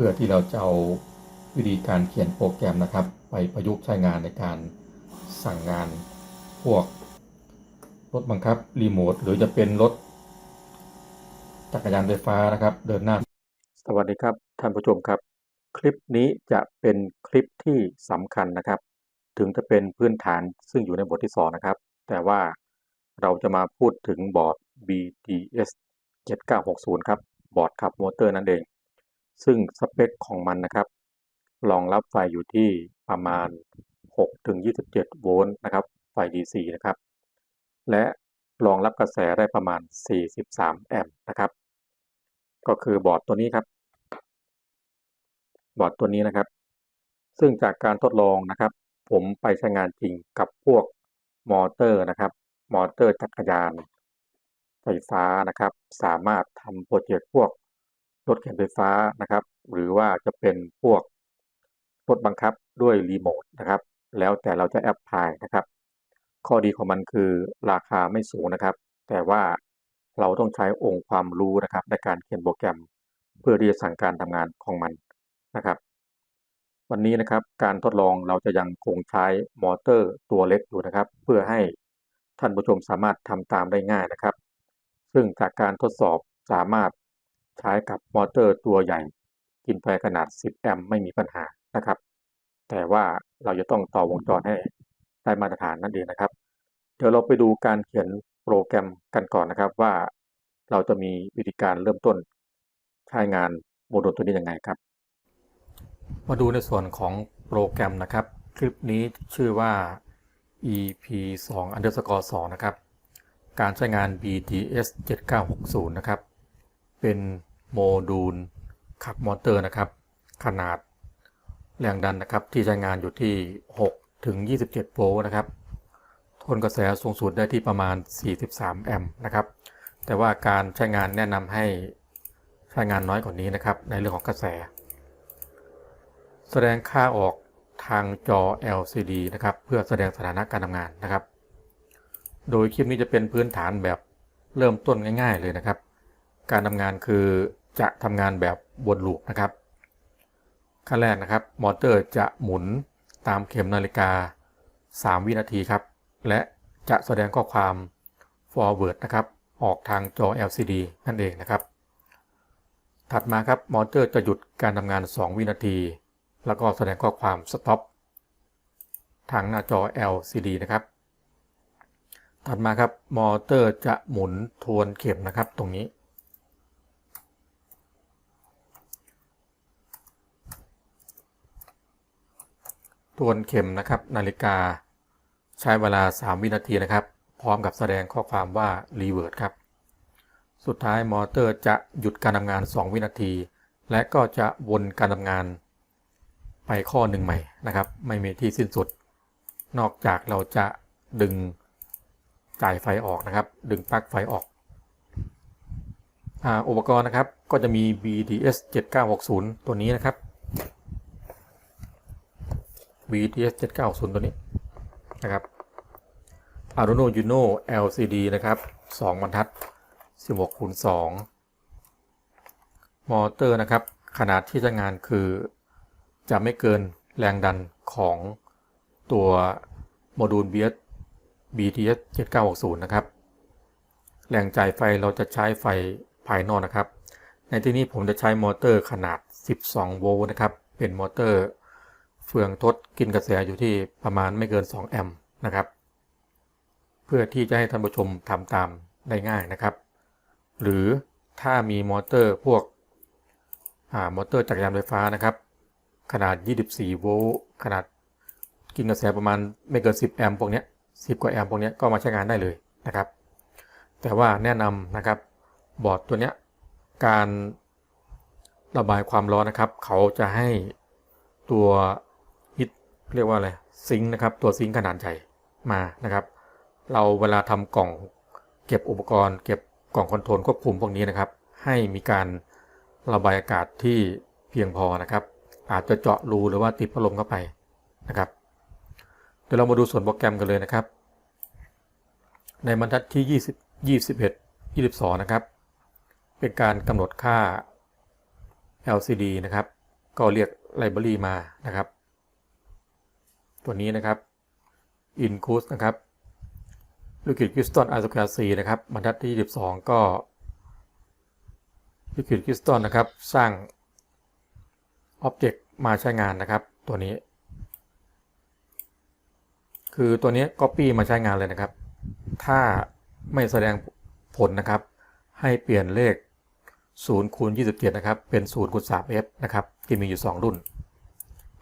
พื่อที่เราจะเอาวิธีการเขียนโปรแกรมนะครับ ไปประยุกต์ใช้งานในการสั่งงานพวกรถบังคับรีโมทหรือจะเป็นรถจักรยานไฟฟ้านะครับ เดินหน้า สวัสดีครับท่านผู้ชมครับ คลิปนี้จะเป็นคลิปที่สำคัญนะครับ ถึงจะเป็นพื้นฐานซึ่งอยู่ในบทที่ 2 นะครับ แต่ว่าเราจะมาพูดถึงบอร์ด BTS 7960 ครับ บอร์ดขับมอเตอร์นั่นเอง ซึ่งสเปคของมันนะครับรองรับไฟอยู่ที่ประมาณ 6-27 โวลต์นะครับ ไฟ DC นะครับ และรองรับกระแสได้ประมาณ 43 แอมป์นะครับ ก็คือบอร์ดตัวนี้ครับ บอร์ดตัวนี้นะครับ ซึ่งจากการทดลองนะครับ ผมไปใช้งานจริงกับพวกมอเตอร์นะครับ มอเตอร์จักรยานไฟฟ้านะครับ สามารถทำโปรเจกต์พวก รถเข็นไฟฟ้านะครับ หรือว่าจะเป็นพวกรถบังคับด้วยรีโมทนะครับ แล้วแต่เราจะแอปพลายนะครับ ข้อดีของมันคือราคาไม่สูงนะครับ แต่ว่าเราต้องใช้องค์ความรู้นะครับ ในการเขียนโปรแกรมเพื่อที่จะสั่งการทำงานของมันนะครับ วันนี้นะครับการทดลองเราจะยังคงใช้มอเตอร์ตัวเล็กอยู่นะครับ เพื่อให้ท่านผู้ชมสามารถทำตามได้ง่ายนะครับ ซึ่งจากการทดสอบสามารถ ใช้กับมอเตอร์ตัวใหญ่ กินไฟขนาด 10 แอมป์ไม่มีปัญหานะครับ แต่ว่าเราจะต้องต่อวงจรให้ได้มาตรฐานนั่นเองนะครับ เดี๋ยวเราไปดูการเขียนโปรแกรมกันก่อนนะครับว่าเราจะมีวิธีการเริ่มต้นใช้งานโมดูลตัวนี้ยังไงครับ มาดูในส่วนของโปรแกรมนะครับ คลิปนี้ชื่อว่า EP 2 underscore 2นะครับ การใช้งาน BTS 7960 นะครับ เป็น โมดูลขับมอเตอร์นะครับ ขนาดแรงดันนะครับที่ใช้งานอยู่ที่ 6 ถึง 27 โวลต์นะครับ ทนกระแสสูงสุดได้ที่ประมาณ 43 แอมป์นะครับ แต่ว่าการใช้งานแนะนำให้ใช้งานน้อยกว่านี้นะครับ ในเรื่องของกระแส แสดงค่าออกทางจอ LCD นะครับ เพื่อแสดงสถานะการทำงานนะครับ โดยคลิปนี้จะเป็นพื้นฐานแบบเริ่มต้นง่าย ๆ เลยนะครับ การทำงานคือ จะทำงานแบบวนลูปนะครับ ขั้นแรกนะครับ มอเตอร์จะหมุนตามเข็มนาฬิกา 3 วินาทีครับ และจะแสดงข้อความ forward นะครับ ออกทางจอ LCD นั่นเองนะครับ ถัดมาครับ มอเตอร์จะหยุดการทำงาน 2 วินาที แล้วก็แสดงข้อความ stop ทางหน้าจอ LCD นะครับ ถัดมาครับ มอเตอร์จะหมุนทวนเข็มนะครับตรงนี้ ทวนเข็มนะครับนาฬิกา ใช้เวลา 3 วินาทีนะครับ พร้อมกับแสดงข้อความว่า revert ครับ สุดท้ายมอเตอร์จะหยุดการทำงาน 2 วินาที และก็จะวนการทำงาน ไปข้อหนึ่งใหม่นะครับ ไม่มีที่สิ้นสุด นอกจากเราจะดึงจ่ายไฟออกนะครับ ดึงปลั๊กไฟออกอ,อุปกรณ์นะครับก็จะมี BTS 7960 ตัวนี้นะครับ BTS 790 ตัวนี้นะครับ Arduino Uno LCD นะครับ2บรรทัด 16คูณ2มอเตอร์นะครับ ขนาดที่ใช้งานคือจะไม่เกินแรงดันของตัวโมดูล BS BTS 7960 นะครับ แรงจ่ายไฟเราจะใช้ไฟภายนอกนะครับ ในที่นี้ผมจะใช้มอเตอร์ขนาด 12 โวลต์นะครับ เป็นมอเตอร์ เฟืองทดกินกระแสอยู่ที่ประมาณไม่เกิน 2 แอมป์นะครับ เพื่อที่จะให้ท่านผู้ชมทำตามได้ง่ายนะครับ หรือถ้ามีมอเตอร์พวกมอเตอร์จักรยานไฟฟ้านะครับ ขนาด 24 โวลต์ขนาดกินกระแสประมาณไม่เกิน 10 แอมป์พวกนี้10 กว่าแอมป์พวกนี้ก็มาใช้งานได้เลยนะครับ แต่ว่าแนะนำนะครับบอร์ดตัวนี้การระบายความร้อนนะครับ เขาจะให้ตัว เรียกว่าอะไรซิงค์นะครับ ตัวซิงค์ขนาดใหญ่มานะครับ เราเวลาทำกล่องเก็บอุปกรณ์ เก็บกล่องคอนโทรลควบคุมพวกนี้นะครับ ให้มีการระบายอากาศที่เพียงพอนะครับ อาจจะเจาะรูหรือว่าติดพัดลมเข้าไปนะครับเดี๋ยวเรามาดูส่วนโปรแกรมกันเลยนะครับ ในบรรทัดที่ 20 21 22 นะครับ เป็นการกำหนดค่า LCD นะครับ ก็เรียกไลบรารีมานะครับ ตัวนี้นะครับ include นะครับ liquid crystal i s o c l a s C นะครับบรรทัดที่22ก็ liquid crystal นะครับ สร้าง object มาใช้งานนะครับ ตัวนี้ คือตัวนี้ copy มาใช้งานเลยนะครับ ถ้าไม่แสดงผลนะครับ ให้เปลี่ยนเลข0คูณ27 นะครับ เป็น0คูณ 3f นะครับ ที่มีอยู่ 2 รุ่น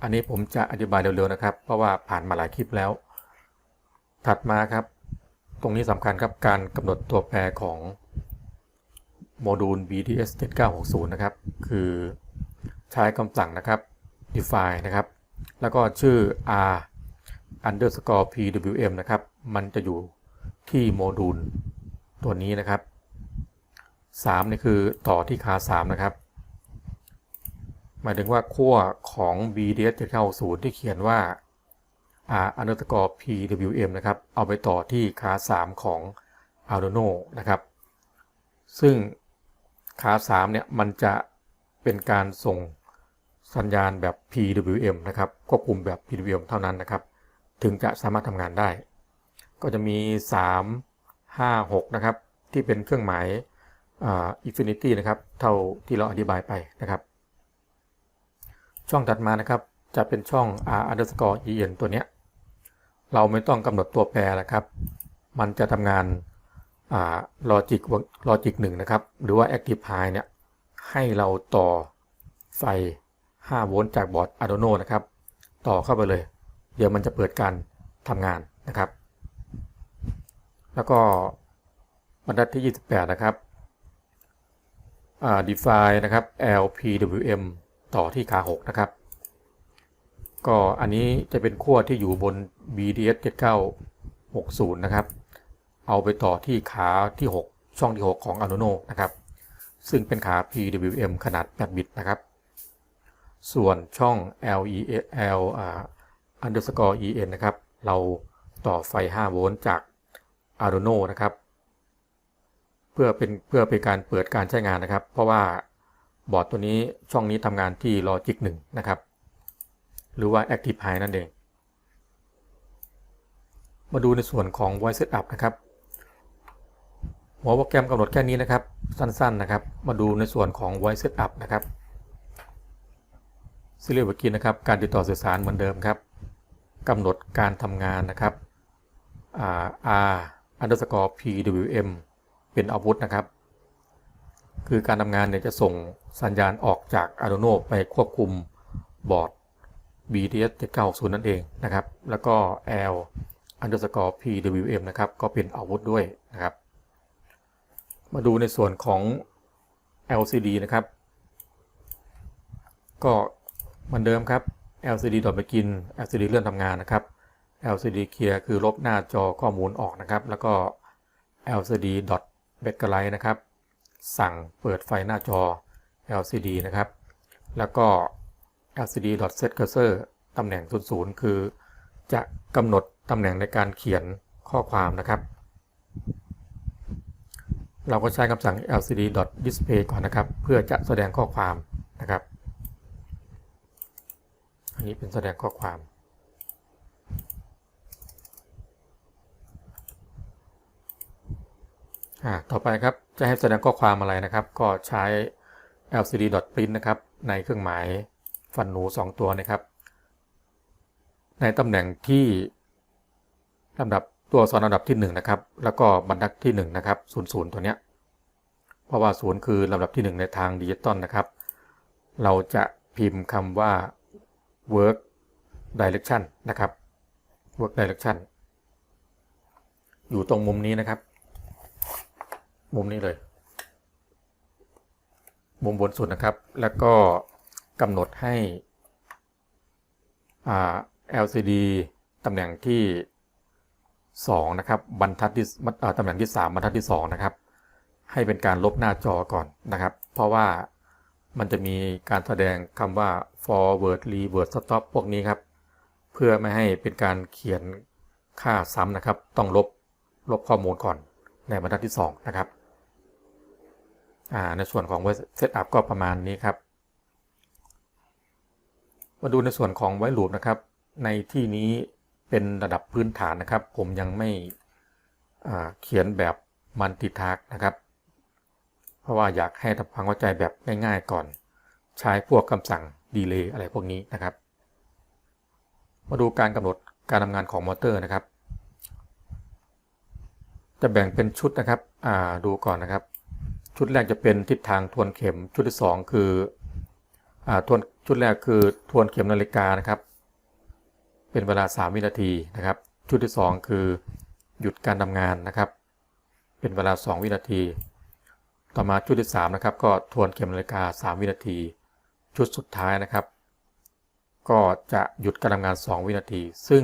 อันนี้ผมจะอธิบายเร็วๆนะครับ เพราะว่าผ่านมาหลายคลิปแล้ว ถัดมาครับ ตรงนี้สำคัญครับการกำหนดตัวแปรของโมดูล BDS 7960 นะครับ คือใช้คำสั่งนะครับ define นะครับ แล้วก็ชื่อ r underscore pwm นะครับ มันจะอยู่ที่โมดูลตัวนี้นะครับ3นี่คือต่อที่คา3นะครับ หมายถึงว่าขั้วของ BDS 790ที่เขียนว่า R underscore PWM นะครับ เอาไปต่อที่คา3 ของ Arduino นะครับ ซึ่งคา3 เนี่ย มันจะเป็นการส่งสัญญาณแบบ PWM นะครับ ควบคุมแบบ PWM เท่านั้นนะครับ ถึงจะสามารถทำงานได้ ก็จะมี 3 5 6 นะครับ ที่เป็นเครื่องหมายอินฟินิตี้นะครับ เท่าที่เราอธิบายไปนะครับ ช่องถัดมานะครับ จะเป็นช่อง r underscore en ตัวเนี้ย เราไม่ต้องกำหนดตัวแปรนะครับ มันจะทำงานลอจิกลอจิกหนึ่งนะครับ หรือว่า active high เนี่ย ให้เราต่อไฟ 5 โวลต์จากบอร์ด Arduino นะครับ ต่อเข้าไปเลย เดี๋ยวมันจะเปิดการทำงานนะครับ แล้วก็บรรทัดที่ 28 นะครับ define นะครับ LPWM ต่อที่ขา6นะครับ ก็อันนี้จะเป็นขั้วที่อยู่บน BDS 7960 นะครับ เอาไปต่อที่ขาที่ 6 ช่องที่ 6 ของ Arduino นะครับ ซึ่งเป็นขา PWM ขนาด 8 บิตนะครับ ส่วนช่อง LEL underscore EN นะครับ เราต่อไฟ 5 โวลต์จาก Arduino นะครับ เพื่อเป็นเพื่อเป็นการเปิดการใช้งานนะครับ เพราะว่า บอร์ดตัวนี้ช่องนี้ทำงานที่ Logic 1 นะครับ หรือว่า Active High นั่นเอง มาดูในส่วนของ Voice Setup นะครับ หัวโปรแกรมกำหนดแค่นี้นะครับ สั้นๆนะครับ มาดูในส่วนของ Voice Setup นะครับ Serial Begin นะครับ การติดต่อสื่อสารเหมือนเดิมครับกำหนดการทำงานนะครับ R underscore PWM เป็นอาวุธนะครับ คือการทำงานเนี่ยจะส่ง สัญญาณออกจาก Arduino ไปควบคุมบอร์ด BTS 7960นั่นเองนะครับ แล้วก็ L underscore PWM นะครับ ก็เป็นอาวุธด้วยนะครับ มาดูในส่วนของ LCD นะครับ ก็เหมือนเดิมครับ LCD ดอท begin LCD เลื่อนทำงานนะครับ LCD clear คือลบหน้าจอข้อมูลออกนะครับ แล้วก็ LCD dot backlight นะครับ สั่งเปิดไฟหน้าจอ LCD นะครับ แล้วก็ LCD dot set cursor ตำแหน่ง00คือ จะกำหนดตำแหน่งในการเขียนข้อความนะครับ เราก็ใช้คำสั่ง LCD dot display ก่อนนะครับ เพื่อจะแสดงข้อความนะครับ อันนี้เป็นแสดงข้อความต่อไปครับ จะให้แสดงข้อความอะไรนะครับ ก็ใช้ lcd print นะครับ ในเครื่องหมายฟันหนู 2 ตัวนะครับ ในตำแหน่งที่ลำดับตัวอักษรลำดับที่ 1 นะครับ แล้วก็บรรทัดที่ 1 นะครับ00ตัวเนี้ย เพราะว่า 0 คือลำดับที่ 1 ในทางดิจิตอลนะครับ เราจะพิมพ์คำว่า work direction นะครับ work direction อยู่ตรงมุมนี้นะครับ มุมนี้เลย มุมบนสุดนะครับ แล้วก็กำหนดให้ LCD ตำแหน่งที่ 2 นะครับ บรรทัดที่ตำแหน่งที่ 3 บรรทัดที่ 2 นะครับ ให้เป็นการลบหน้าจอก่อนนะครับ เพราะว่ามันจะมีการแสดงคำว่า forward reverse stop พวกนี้ครับ เพื่อไม่ให้เป็นการเขียนค่าซ้ำนะครับ ต้องลบลบข้อมูลก่อนในบรรทัดที่ 2 นะครับ ในส่วนของ setup ก็ประมาณนี้ครับมาดูในส่วนของไว้ลูปนะครับ ในที่นี้เป็นระดับพื้นฐานนะครับ ผมยังไม่เขียนแบบมันติทากนะครับ เพราะว่าอยากให้ทำความเข้าใจแบบง่ายๆก่อน ใช้พวกคำสั่งดีเลย์อะไรพวกนี้นะครับ มาดูการกำหนดการทำงานของมอเตอร์นะครับ จะแบ่งเป็นชุดนะครับดูก่อนนะครับ ชุดแรกจะเป็นทิศทางทวนเข็มชุดที่สองคืออ่าทวนชุดแรกคือทวนเข็มนาฬิกานะครับ เป็นเวลา 3 วินาทีนะครับ ชุดที่ 2 คือหยุดการทำงานนะครับ เป็นเวลา 2 วินาที ต่อมาชุดที่ 3 นะครับ ก็ทวนเข็มนาฬิกา 3 วินาที ชุดสุดท้ายนะครับ ก็จะหยุดการทำงาน 2 วินาที ซึ่ง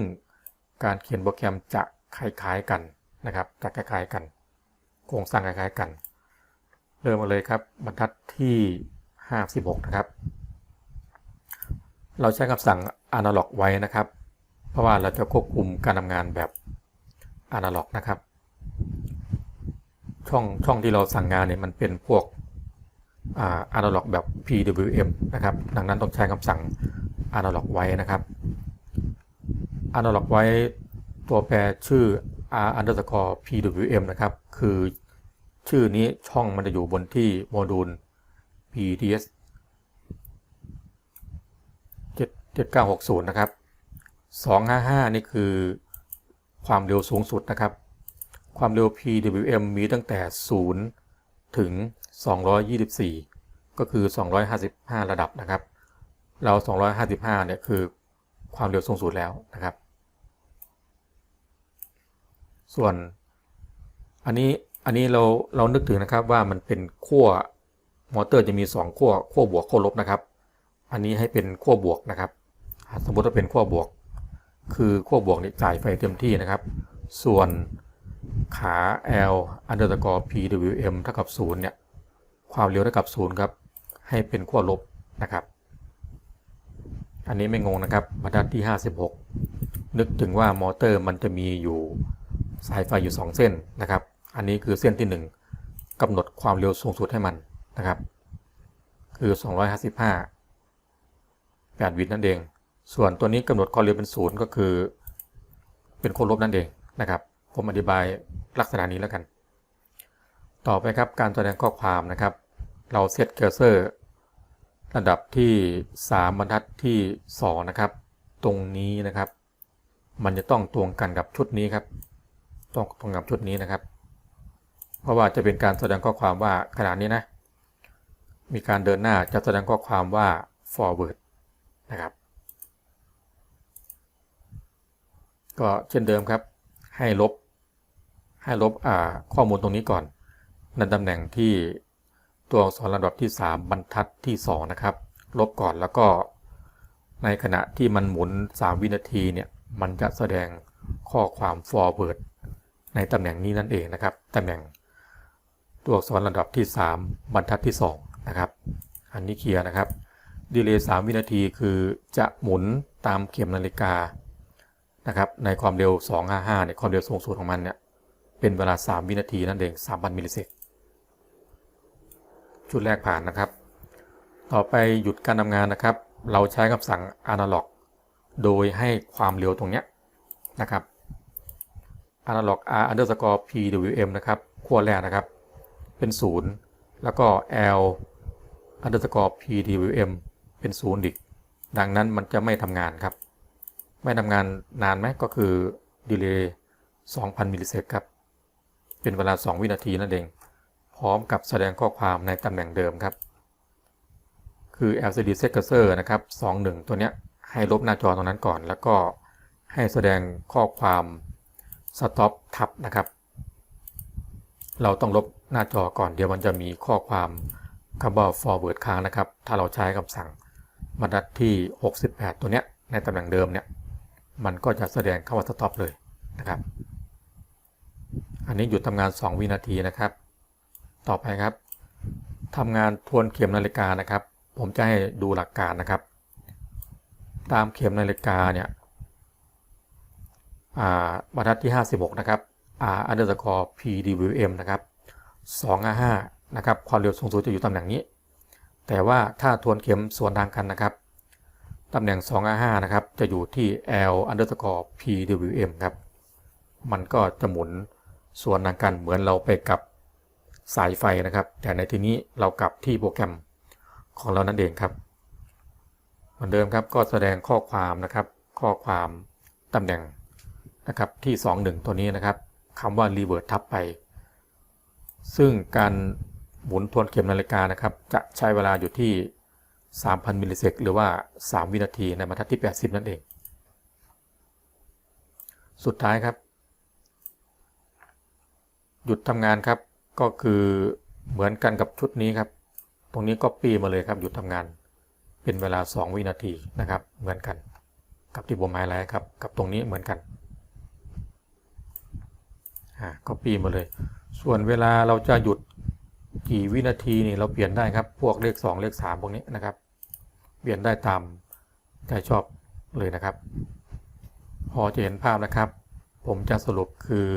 การเขียนโปรแกรมจะคล้ายๆกันนะครับจะคล้ายๆกัน โครงสร้างคล้ายๆกัน เริ่มมาเลยครับบรรทัดที่ 56 นะครับ เราใช้คำสั่ง analog ไว้นะครับ เพราะว่าเราจะควบคุมการทำงานแบบ analog นะครับ ช่องช่องที่เราสั่งงานเนี่ยมันเป็นพวกอ่า analog แบบ PWM นะครับ ดังนั้นต้องใช้คำสั่ง analog ไว้นะครับ analog ไว้ตัวแปรชื่อ r underscore pwm นะครับ คือ ชื่อนี้ช่องมันจะอยู่บนที่โมดูล pds 7960 นะครับ 255 นี่คือความเร็วสูงสุดนะครับ ความเร็ว PWM มีตั้งแต่ 0 ถึง 224 ก็คือ 255 ระดับนะครับ เรา 255 เนี่ยคือความเร็วสูงสุดแล้วนะครับ ส่วนอันนี้ อันนี้เราเรานึกถึงนะครับว่ามันเป็นขั้วมอเตอร์จะมี2ขั้วขั้วบวกขั้วลบนะครับ อันนี้ให้เป็นขั้วบวกนะครับ สมมติว่าเป็นขั้วบวก คือขั้วบวกนี่จ่ายไฟเต็มที่นะครับ ส่วนขา L underscore PWM เท่ากับ0เนี่ยความเร็วเท่ากับ0ครับให้เป็นขั้วลบนะครับ อันนี้ไม่งงนะครับบรรทัดที่ 56 นึกถึงว่ามอเตอร์มันจะมีอยู่สายไฟอยู่ 2 เส้นนะครับ อันนี้คือเส้นที่ 1กำหนดความเร็วสูงสุดให้มันนะครับ คือ 255 8วิตนั่นเอง ส่วนตัวนี้กำหนดความเร็วเป็นศูนย์ก็คือ เป็นโค้ดลบนั่นเองนะครับ ผมอธิบายลักษณะนี้แล้วกัน ต่อไปครับการแสดงข้อความนะครับ เราเซตเคอร์เซอร์ระดับที่ 3 บรรทัดที่ 2 นะครับ ตรงนี้นะครับ มันจะต้องตรงกันกับชุดนี้ครับ ต้องตรงกับชุดนี้นะครับ เพราะว่าจะเป็นการแสดงข้อความว่าขนาดนี้นะ มีการเดินหน้าจะแสดงข้อความว่า forward นะครับ ก็เช่นเดิมครับ ให้ลบ ให้ลบข้อมูลตรงนี้ก่อน ในตำแหน่งที่ตัวอักษรลำดับที่ 3 บรรทัดที่ 2 นะครับ ลบก่อนแล้วก็ในขณะที่มันหมุน 3 วินาทีเนี่ย มันจะแสดงข้อความ forward ในตำแหน่งนี้นั่นเองนะครับ ตำแหน่ง ตัวอักษรลำดับที่ 3 บรรทัดที่ 2 นะครับ อันนี้เคลียร์นะครับ ดีเลย์3วินาทีคือจะหมุนตามเข็มนาฬิกานะครับ ในความเร็ว 255เนี่ยความเร็วสูงสุดของมันเนี่ย เป็นเวลา 3 วินาทีนั่นเอง3,000มิลลิเซกชุดแรกผ่านนะครับ ต่อไปหยุดการทำงานนะครับ เราใช้คำสั่ง analog โดยให้ความเร็วตรงเนี้ยนะครับ analog r underscore pwm นะครับขั้วแรกนะครับ เป็น 0 แล้วก็ l underscore pwm เป็นศูนย์อีก ดังนั้นมันจะไม่ทำงานครับ ไม่ทำงานนานไหมก็คือดีเลย์2,000มิลลิเซกครับ เป็นเวลา 2 วินาทีนั่นเอง พร้อมกับแสดงข้อความในตำแหน่งเดิมครับ คือ LCD Set Cursor นะครับ 21 ตัวเนี้ย ให้ลบหน้าจอตรงนั้นก่อน แล้วก็ให้แสดงข้อความ Stop ทับนะครับ เราต้องลบ หน้าจอก่อนเดี๋ยวมันจะมีข้อความคำว่า forward ค้างนะครับ ถ้าเราใช้คำสั่งบรรทัดที่ 68 ตัวเนี้ยในตำแหน่งเดิมเนี่ยมันก็จะแสดงคำว่า stop เลยนะครับ อันนี้หยุดทำงาน 2 วินาทีนะครับ ต่อไปครับทำงานทวนเข็มนาฬิกานะครับ ผมจะให้ดูหลักการนะครับ ตามเข็มนาฬิกาเนี่ยบรรทัดที่ 56 นะครับ r underscore pdwm นะครับ 255นะครับความเร็วสูงสุดจะอยู่ตำแหน่งนี้ แต่ว่าถ้าทวนเข็มส่วนทางกันนะครับตำแหน่ง 2R5 นะครับจะอยู่ที่ L underscore PWM ครับมันก็จะหมุนส่วนทางกันเหมือนเราไปกับสายไฟนะครับ แต่ในที่นี้เรากลับที่โปรแกรมของเรานั่นเองครับเหมือนเดิมครับก็แสดงข้อความนะครับ ข้อความตำแหน่งนะครับที่ 21 ตัวนี้นะครับคำว่า revert ทับไป ซึ่งการหมุนทวนเข็มนาฬิกานะครับ จะใช้เวลาอยู่ที่ 3,000 มิลลิเซกหรือว่า 3 วินาทีในบรรทัดที่ 80 นั่นเอง สุดท้ายครับ หยุดทำงานครับก็คือเหมือนกันกับชุดนี้ครับ ตรงนี้ก็ปีมาเลยครับ หยุดทำงานเป็นเวลา 2 วินาทีนะครับ เหมือนกัน กับที่ผมหมายไว้ครับ กับตรงนี้เหมือนกันอ่าก็ปีมาเลย ส่วนเวลาเราจะหยุดกี่วินาทีนี่เราเปลี่ยนได้ครับ พวกเลข 2 เลข 3 พวกนี้นะครับ เปลี่ยนได้ตามใจชอบเลยนะครับ พอจะเห็นภาพนะครับ ผมจะสรุปคือ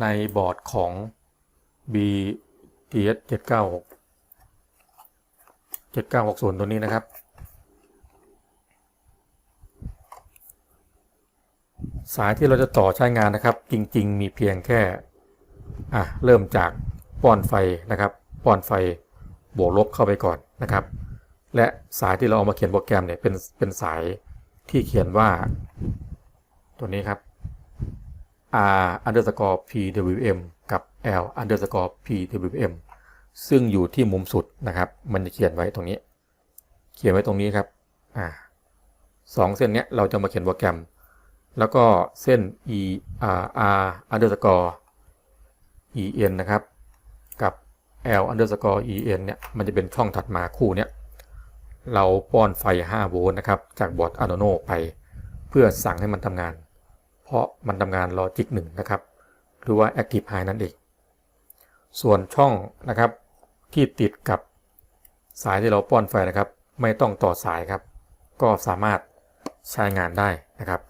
ในบอร์ดของ BTS 796 7960 ตัวนี้นะครับ สายที่เราจะต่อใช้งานนะครับ จริง ๆ มีเพียงแค่อะเริ่มจากป้อนไฟนะครับป้อนไฟบวกลบเข้าไปก่อนนะครับ และสายที่เราเอามาเขียนโปรแกรมเนี่ยเป็นเป็นสายที่เขียนว่า ตัวนี้ครับ r underscore pwm กับ l underscore pwm ซึ่งอยู่ที่มุมสุดนะครับ มันจะเขียนไว้ตรงนี้ เขียนไว้ตรงนี้ครับอ่าสองเส้นเนี้ยเราจะมาเขียนโปรแกรม แล้วก็เส้น e r r underscore en นะครับ กับ l underscore en เนี่ย มันจะเป็นช่องถัดมาคู่เนี้ยเราป้อนไฟ 5 โวลต์นะครับ จากบอร์ด Arduino ไป เพื่อสั่งให้มันทำงาน เพราะมันทำงานลอจิก1นะครับ หรือว่า Active High นั่นเอง ส่วนช่องนะครับที่ติดกับสายที่เราป้อนไฟนะครับ ไม่ต้องต่อสายครับ ก็สามารถใช้งานได้นะครับ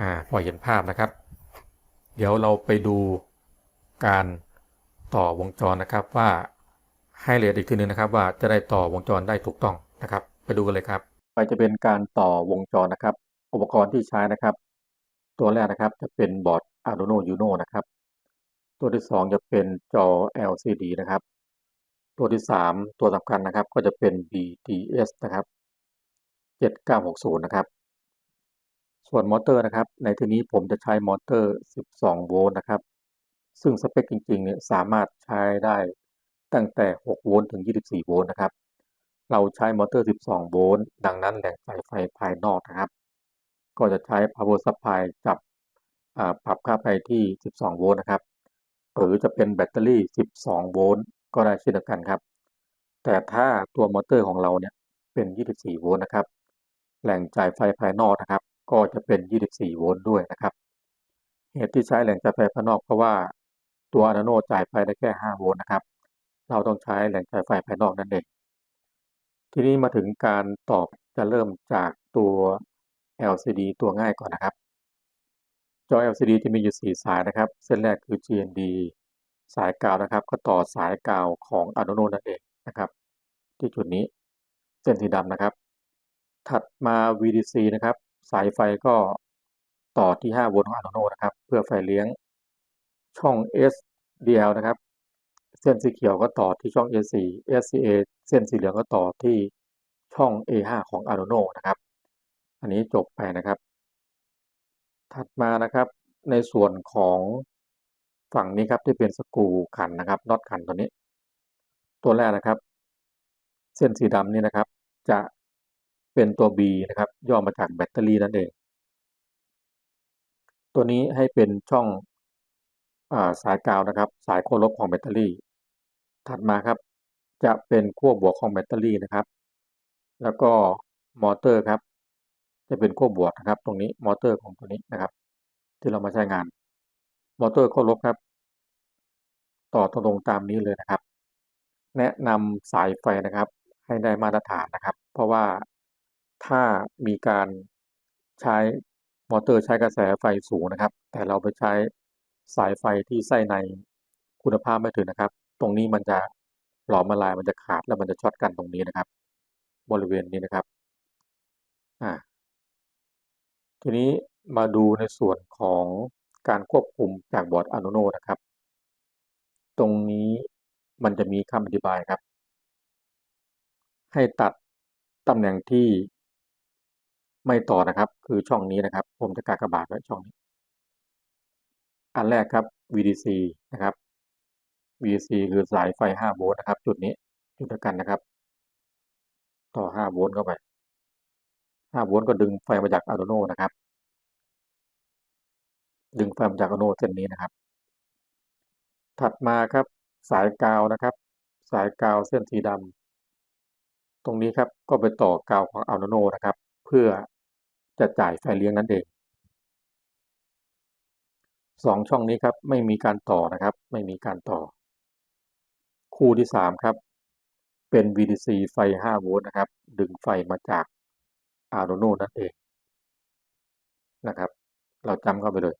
อ่าพอเห็นภาพนะครับ เดี๋ยวเราไปดูการต่อวงจรนะครับว่าให้เรียนอีกทีนึงนะครับ ว่าจะได้ต่อวงจรได้ถูกต้องนะครับ ไปดูกันเลยครับ ไปจะเป็นการต่อวงจรนะครับ อุปกรณ์ที่ใช้นะครับ ตัวแรกนะครับจะเป็นบอร์ด Arduino Uno นะครับ ตัวที่ 2 จะเป็นจอ LCD นะครับ ตัวที่ 3 ตัวสำคัญนะครับก็จะเป็น BTS นะครับ7960 นะครับ ส่วนมอเตอร์นะครับ ในที่นี้ผมจะใช้มอเตอร์ 12 โวลต์นะครับ ซึ่งสเปคจริงๆ เนี่ยสามารถใช้ได้ตั้งแต่ 6 โวลต์ถึง 24 โวลต์นะครับ เราใช้มอเตอร์ 12 โวลต์ ดังนั้นแหล่งจ่ายไฟภายนอกนะครับ ก็จะใช้ power supply จับปรับค่าไฟที่ 12 โวลต์นะครับ หรือจะเป็นแบตเตอรี่ 12 โวลต์ก็ได้เช่นเดียวกันครับ แต่ถ้าตัวมอเตอร์ของเราเนี่ยเป็น 24 โวลต์นะครับ แหล่งจ่ายไฟภายนอกนะครับ ก็จะเป็น 24 โวลต์ด้วยนะครับ เหตุที่ใช้แหล่งจ่ายไฟภายนอกเพราะว่าตัว Arduino จ่ายไฟได้แค่ 5 โวลต์นะครับ เราต้องใช้แหล่งจ่ายไฟภายนอกนั่นเอง ทีนี้มาถึงการตอบจะเริ่มจากตัว LCD ตัวง่ายก่อนนะครับ จอ LCD จะมีอยู่ 4 สายนะครับ เส้นแรกคือ GND สายกาวนะครับ ก็ต่อสายกาวของ Arduino นั่นเองนะครับ ที่จุดนี้เส้นสีดำนะครับ ถัดมา VDC นะครับ สายไฟก็ต่อที่ 5 โวลต์ของ Arduino นะครับ เพื่อไฟเลี้ยงช่อง SDL นะครับ เส้นสีเขียวก็ต่อที่ช่อง A4 SCA เส้นสีเหลืองก็ต่อที่ช่อง A5 ของ Arduino นะครับ อันนี้จบไปนะครับ ถัดมานะครับในส่วนของฝั่งนี้ครับที่เป็นสกูขันนะครับน็อตขันตัวนี้ ตัวแรกนะครับ เส้นสีดำนี่นะครับ จะ เป็นตัว B นะครับย่อมาจากแบตเตอรี่นั่นเอง ตัวนี้ให้เป็นช่องอาสายกาวนะครับ สายขั้วลบของแบตเตอรี่ ถัดมาครับจะเป็นขั้วบวกของแบตเตอรี่นะครับ แล้วก็มอเตอร์ครับ จะเป็นขั้วบวกนะครับ ตรงนี้มอเตอร์ของตัวนี้นะครับ ที่เรามาใช้งาน มอเตอร์ขั้วลบครับ ต่อตรงๆตามนี้เลยนะครับ แนะนำสายไฟนะครับ ให้ได้มาตรฐานนะครับ เพราะว่า ถ้ามีการใช้มอเตอร์ใช้กระแสไฟสูงนะครับ แต่เราไปใช้สายไฟที่ไส้ในคุณภาพไม่ถึงนะครับ ตรงนี้มันจะหลอมละลายมันจะขาดแล้วมันจะช็อตกันตรงนี้นะครับ บริเวณนี้นะครับอ่าทีนี้มาดูในส่วนของการควบคุมจากบอร์ด Arduino นะครับ ตรงนี้มันจะมีคำอธิบายครับ ให้ตัดตำแหน่งที่ ไม่ต่อนะครับ คือช่องนี้นะครับ ผมจะกากบาทไว้ช่องนี้ อันแรกครับ VDC นะครับ VDC คือสายไฟ 5 โวลต์นะครับ จุดนี้จุดกันนะครับ ต่อ 5 โวลต์เข้าไป 5 โวลต์ก็ดึงไฟมาจาก Arduino นะครับ ดึงไฟมาจาก Arduino เส้นนี้นะครับ ถัดมาครับสายกาวนะครับ สายกาวเส้นสีดำตรงนี้ครับก็ไปต่อกาวของ Arduino นะครับ เพื่อจะจ่ายไฟเลี้ยงนั่นเองสองช่องนี้ครับไม่มีการต่อนะครับ ไม่มีการต่อ คู่ที่สามครับ เป็น VDC ไฟ 5 โวลต์นะครับ ดึงไฟมาจาก Arduino นั่นเองนะครับ เราจำเข้าไปเลย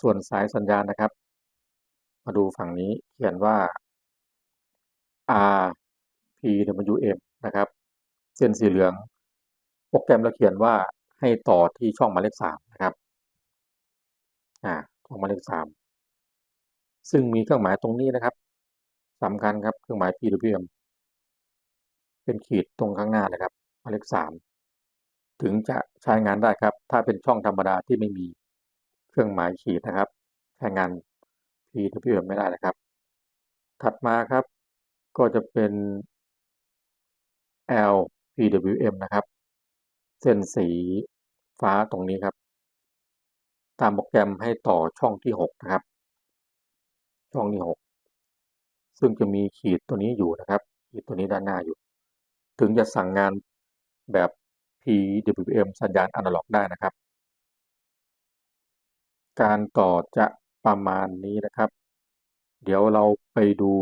ส่วนสายสัญญาณนะครับ มาดูฝั่งนี้เขียนว่า RPWM นะครับ เส้นสีเหลือง โปรแกรมเราเขียนว่าให้ต่อที่ช่องหมายเลขสามนะครับอ่าช่องหมายเลขสามซึ่งมีเครื่องหมายตรงนี้นะครับสำคัญครับเครื่องหมาย PWM เป็นขีดตรงข้างหน้านะครับหมายเลขสามถึงจะใช้งานได้ครับ ถ้าเป็นช่องธรรมดาที่ไม่มีเครื่องหมายขีดนะครับ ใช้งาน PWM ไม่ได้นะครับ ถัดมาครับ ก็จะเป็น L PWM นะครับ เส้นสีฟ้าตรงนี้ครับ ตามโปรแกรมให้ต่อช่องที่ 6 นะครับ ช่องที่ 6 ซึ่งจะมีขีดตัวนี้อยู่นะครับ ขีดตัวนี้ด้านหน้าอยู่ ถึงจะสั่งงานแบบ PWM สัญญาณอนาล็อกได้นะครับ การต่อจะประมาณนี้นะครับ เดี๋ยวเราไปดู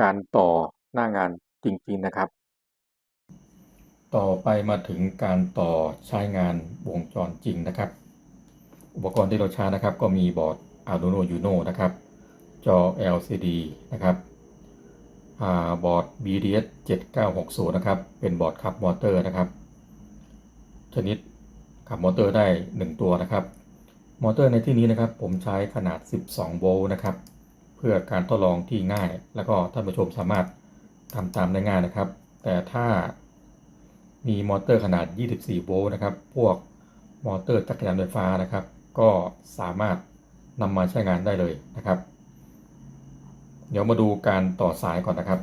การต่อหน้างานจริง ๆ นะครับ ต่อไปมาถึงการต่อใช้งานวงจรจริงนะครับ อุปกรณ์ที่เราใช้นะครับ ก็มีบอร์ด Arduino Uno นะครับ จอ LCD นะครับบอร์ด BDS 7960 นะครับ เป็นบอร์ดขับมอเตอร์นะครับ ชนิดขับมอเตอร์ได้ 1 ตัวนะครับ มอเตอร์ในที่นี้นะครับ ผมใช้ขนาด 12 โวลต์นะครับ เพื่อการทดลองที่ง่าย แล้วก็ท่านผู้ชมสามารถทำตามได้ง่ายนะครับ แต่ถ้า มีมอเตอร์ขนาด 24 โวลต์นะครับ พวกมอเตอร์จักรยานไฟฟ้านะครับ ก็สามารถนำมาใช้งานได้เลยนะครับ เดี๋ยวมาดูการต่อสายก่อนนะครับ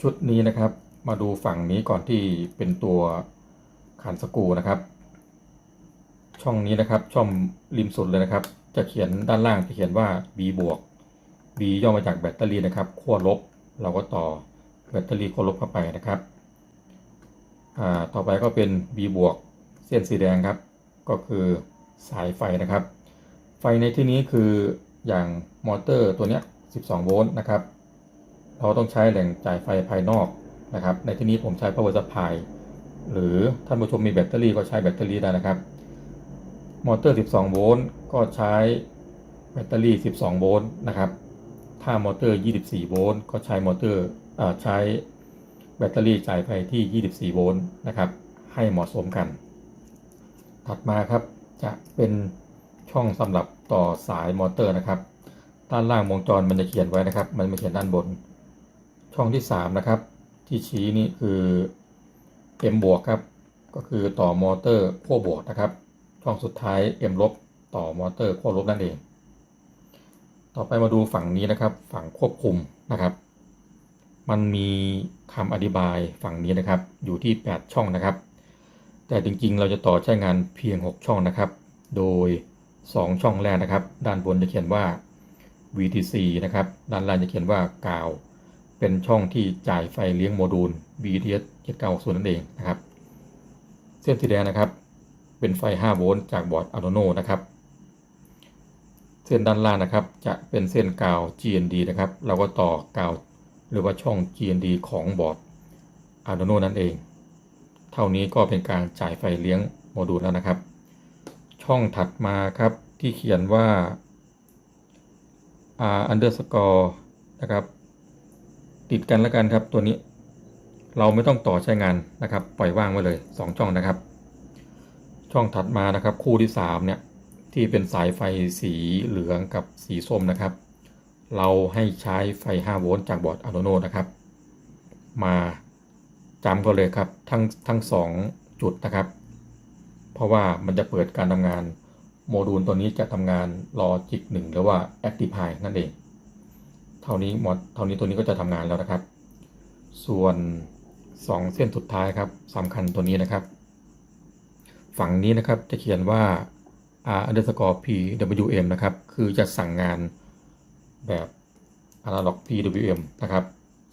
ชุดนี้นะครับ มาดูฝั่งนี้ก่อนที่เป็นตัวขันสกูนะครับ ช่องนี้นะครับ ช่องริมสุดเลยนะครับ จะเขียนด้านล่างจะเขียนว่า B บวก B ย่อมาจากแบตเตอรี่นะครับขั้วลบ เราก็ต่อแบตเตอรี่ขั้วลบเข้าไปนะครับ อ่าต่อไปก็เป็น B บวกเส้นสีแดงครับ ก็คือสายไฟนะครับ ไฟในที่นี้คืออย่างมอเตอร์ตัวเนี้ย 12 โวลต์นะครับ เราต้องใช้แหล่งจ่ายไฟภายนอกนะครับ ในที่นี้ผมใช้ power supply หรือท่านผู้ชมมีแบตเตอรี่ก็ใช้แบตเตอรี่ได้นะครับ มอเตอร์ 12 โวลต์ก็ใช้แบตเตอรี่ 12 โวลต์นะครับ ถ้ามอเตอร์ 24 โวลต์ก็ใช้มอเตอร์ใช้แตเตอรี่จ่ายไฟที่ 24 โวลต์นะครับ ให้เหมาะสมกัน ถัดมาครับจะเป็นช่องสำหรับต่อสายมอเตอร์นะครับ ด้านล่างวงจรมันจะเขียนไว้นะครับ มันไม่เขียนด้านบน ช่องที่ 3 นะครับ ที่ชี้นี่คือ M บวกครับ ก็คือต่อมอเตอร์ขั้วบวกนะครับ ช่องสุดท้าย M ลบต่อมอเตอร์ขั้วลบนั่นเอง ต่อไปมาดูฝั่งนี้นะครับ ฝั่งควบคุมนะครับ มันมี คำอธิบายฝั่งนี้นะครับ อยู่ที่ 8 ช่องนะครับ แต่จริงๆ เราจะต่อใช้งานเพียง 6 ช่องนะครับ โดย 2 ช่องแรกนะครับ ด้านบนจะเขียนว่า VTC นะครับ ด้านล่างจะเขียนว่ากาว เป็นช่องที่จ่ายไฟเลี้ยงโมดูล BTS 7960นั่นเองนะครับ เส้นสีแดงนะครับ เป็นไฟ 5 โวลต์จากบอร์ด Arduino นะครับ เส้นด้านล่างนะครับ จะเป็นเส้นกาว GND นะครับ เราก็ต่อกาว หรือว่าช่อง GND ของบอร์ด Arduino นั่นเอง เท่านี้ก็เป็นการจ่ายไฟเลี้ยงโมดูลแล้วนะครับ ช่องถัดมาครับที่เขียนว่า R underscore นะครับติดกันแล้วกันครับตัวนี้เราไม่ต้องต่อใช้งานนะครับ ปล่อยว่างไว้เลย 2 ช่องนะครับ ช่องถัดมานะครับ คู่ที่ 3 เนี่ย ที่เป็นสายไฟสีเหลืองกับสีส้มนะครับ เราให้ใช้ไฟ 5 โวลต์จากบอร์ด Arduino นะครับ มาจำกันเลยครับทั้งทั้ง 2 จุดนะครับ เพราะว่ามันจะเปิดการทำงานโมดูลตัวนี้จะทำงาน Logic 1หรือว่า Active High นั่นเอง เท่านี้หมดเท่านี้ตัวนี้ก็จะทำงานแล้วนะครับ ส่วน 2 เส้นสุดท้ายครับสำคัญตัวนี้นะครับ ฝั่งนี้นะครับจะเขียนว่า r underscore pwm นะครับ คือจะสั่งงาน แบบ analog pwm นะครับ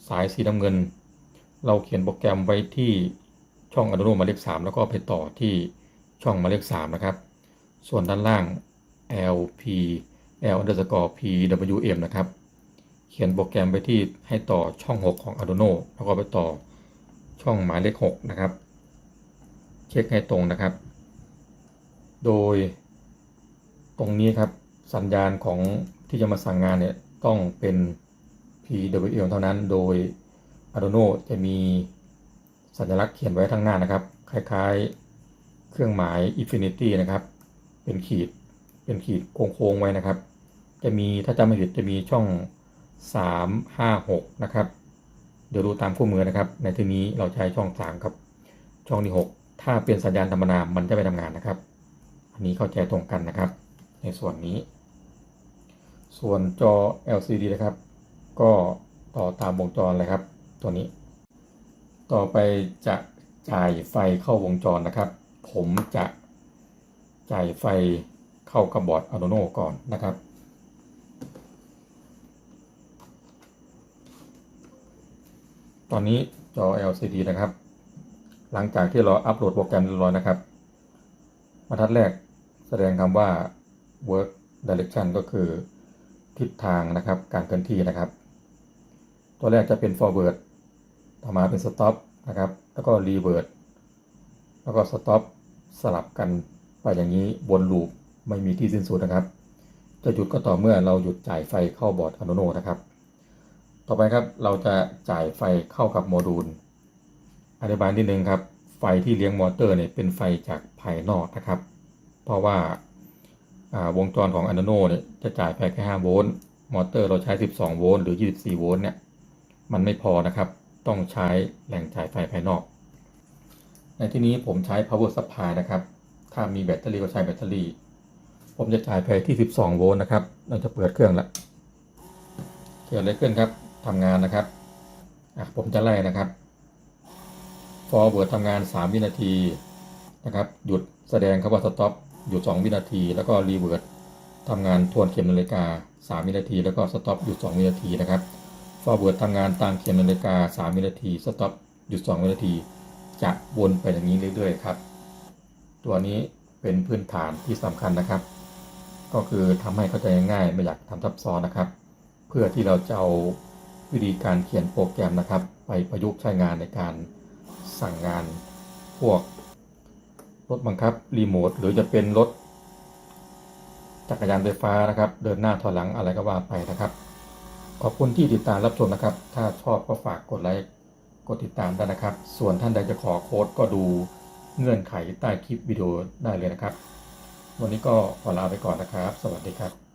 สายสีน้ำเงิน เราเขียนโปรแกรมไว้ที่ช่อง Arduino หมายเลข3 แล้วก็ไปต่อที่ช่องหมายเลข3นะครับ ส่วนด้านล่าง lp l underscore pwm นะครับ เขียนโปรแกรมไปที่ให้ต่อช่อง 6 ของ Arduino แล้วก็ไปต่อช่องหมายเลข 6 นะครับ เช็คให้ตรงนะครับ โดยตรงนี้ครับสัญญาณของ ที่จะมาสั่งงานเนี่ยต้องเป็น PWM เท่านั้น โดย Arduino จะมีสัญลักษณ์เขียนไว้ข้างหน้านะครับ คล้ายๆ เครื่องหมาย Infinity นะครับ เป็นขีด เป็นขีดโค้งๆไว้นะครับ จะมีถ้าจำไม่ผิดจะมีช่อง 3 5 6 นะครับ เดี๋ยวดูตามคู่มือนะครับ ในที่นี้เราใช้ช่อง3ครับช่องที่ 6 ถ้าเป็นสัญญาณธรรมดามันจะไม่ทำงานนะครับ อันนี้เข้าใจตรงกันนะครับ ในส่วนนี้ ส่วนจอ LCD นะครับ ก็ต่อตามวงจรเลยครับ ตัวนี้ ต่อไปจะจ่ายไฟเข้าวงจรนะครับ ผมจะจ่ายไฟเข้ากับบอร์ด Arduino ก่อนนะครับตอนนี้จอ LCD นะครับ หลังจากที่เราอัปโหลดโปรแกรมเรียบร้อยนะครับบรรทัดแรกแสดงคำว่า work direction ก็คือ ทิศทางนะครับ การเคลื่อนที่นะครับ ตัวแรกจะเป็น forward ต่อมาเป็น stop นะครับ แล้วก็ reverse แล้วก็ stop สลับกันไปอย่างนี้วนลูปไม่มีที่สิ้นสุดนะครับ จะหยุดก็ต่อเมื่อเราหยุดจ่ายไฟเข้าบอร์ด Arduino นะครับ ต่อไปครับเราจะจ่ายไฟเข้ากับโมดูลอธิบายนิดนึงครับ ไฟที่เลี้ยงมอเตอร์เนี่ยเป็นไฟจากภายนอกนะครับ เพราะว่า วงจรของ Arduino เนี่ยจะจ่ายไฟแค่5โวลต์มอเตอร์เราใช้ 12 โวลต์หรือ 24 โวลต์เนี่ยมันไม่พอนะครับต้องใช้แหล่งจ่ายไฟภายนอก ในที่นี้ผมใช้ power supply นะครับ ถ้ามีแบตเตอรี่ก็ใช้แบตเตอรี่ ผมจะจ่ายไฟที่ 12 โวลต์นะครับเราจะเปิดเครื่องแล้วเกิดอะไรขึ้นครับทำงานนะครับอะผมจะไล่นะครับ forward ทำงาน 3 วินาทีนะครับ หยุดแสดงคำว่า stop หยุด 2 วินาที แล้วก็ reverse ทำงานทวนเข็มนาฬิกา 3 วินาที แล้วก็ stop หยุด 2 วินาทีนะครับ forward ทำงานตามเข็มนาฬิกา 3 วินาที stop หยุด 2 วินาที จะวนไปอย่างนี้เรื่อยๆครับ ตัวนี้เป็นพื้นฐานที่สำคัญนะครับ ก็คือทำให้เข้าใจง่ายไม่อยากทำซับซ้อนนะครับ เพื่อที่เราจะเอาวิธีการเขียนโปรแกรมนะครับ ไปประยุกต์ใช้งานในการสั่งงานพวก รถบังคับรีโมทหรือจะเป็นรถจักรยานไฟฟ้านะครับ เดินหน้าถอยหลังอะไรก็ว่าไปนะครับ ขอบคุณที่ติดตามรับชมนะครับ ถ้าชอบก็ฝากกดไลค์กดติดตามได้นะครับ ส่วนท่านใดจะขอโค้ดก็ดูเงื่อนไขใต้คลิปวิดีโอได้เลยนะครับ วันนี้ก็ขอลาไปก่อนนะครับ สวัสดีครับ